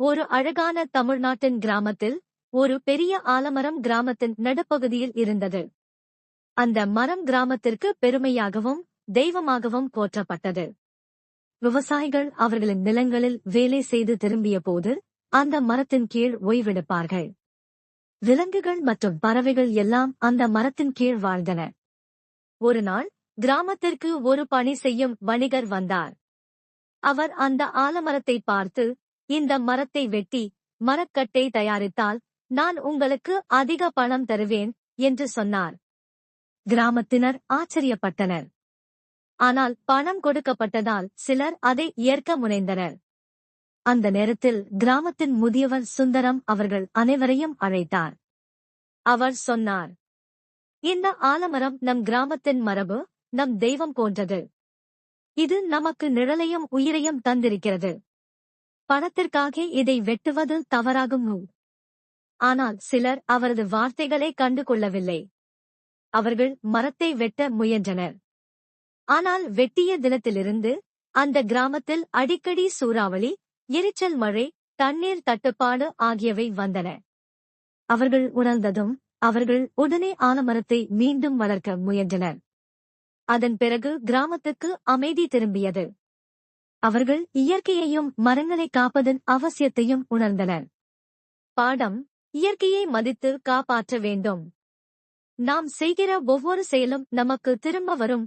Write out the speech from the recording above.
ஒரு அழகான தமிழ்நாட்டின் கிராமத்தில் ஒரு பெரிய ஆலமரம் கிராமத்தின் நடுப்பகுதியில் இருந்தது. அந்த மரம் கிராமத்திற்கு பெருமையாகவும் தெய்வமாகவும் போற்றப்பட்டது. விவசாயிகள் அவர்களின் நிலங்களில் வேலை செய்து திரும்பிய போது அந்த மரத்தின் கீழ் ஓய்வெடுப்பார்கள். விலங்குகள் மற்றும் பறவைகள் எல்லாம் அந்த மரத்தின் கீழ் வாழ்ந்தன. ஒரு நாள் கிராமத்திற்கு ஒரு பணி செய்யும் வணிகர் வந்தார். அவர் அந்த ஆலமரத்தை பார்த்து இந்த மரத்தை வெட்டி மரக்கட்டை தயாரித்தால் நான் உங்களுக்கு அதிக பணம் தருவேன் என்று சொன்னார். கிராமத்தினர் ஆச்சரியப்பட்டனர். ஆனால் பணம் கொடுக்கப்பட்டதால் சிலர் அதை ஏற்க முனைந்தனர். அந்த நேரத்தில் கிராமத்தின் முதியவர் சுந்தரம் அவர்கள் அனைவரையும் அழைத்தார். அவர் சொன்னார் இந்த ஆலமரம் நம் கிராமத்தின் மரபு நம் தெய்வம் போன்றது. இது நமக்கு நிழலையும் உயிரையும் தந்திருக்கிறது. பணத்திற்காக இதை வெட்டுவது தவறாகும். ஆனால் சிலர் அவரது வார்த்தைகளை கண்டு கொள்ளவில்லை அவர்கள் மரத்தை வெட்ட முயன்றனர். ஆனால் வெட்டிய தினத்திலிருந்து அந்த கிராமத்தில் அடிக்கடி சூறாவளி எரிச்சல் மழை தண்ணீர் தட்டுப்பாடு ஆகியவை வந்தன. அவர்கள் உணர்ந்ததும் அவர்கள் உடனே ஆலமரத்தை மீண்டும் வளர்க்க முயன்றனர். அதன் பிறகு கிராமத்துக்கு அமைதி திரும்பியது. அவர்கள் இயற்கையையும் மரங்களை காப்பதன் அவசியத்தையும் உணர்ந்தனர். பாடம் இயற்கையை மதித்து காப்பாற்ற வேண்டும். நாம் செய்கிற ஒவ்வொரு செயலும் நமக்கு திரும்ப வரும்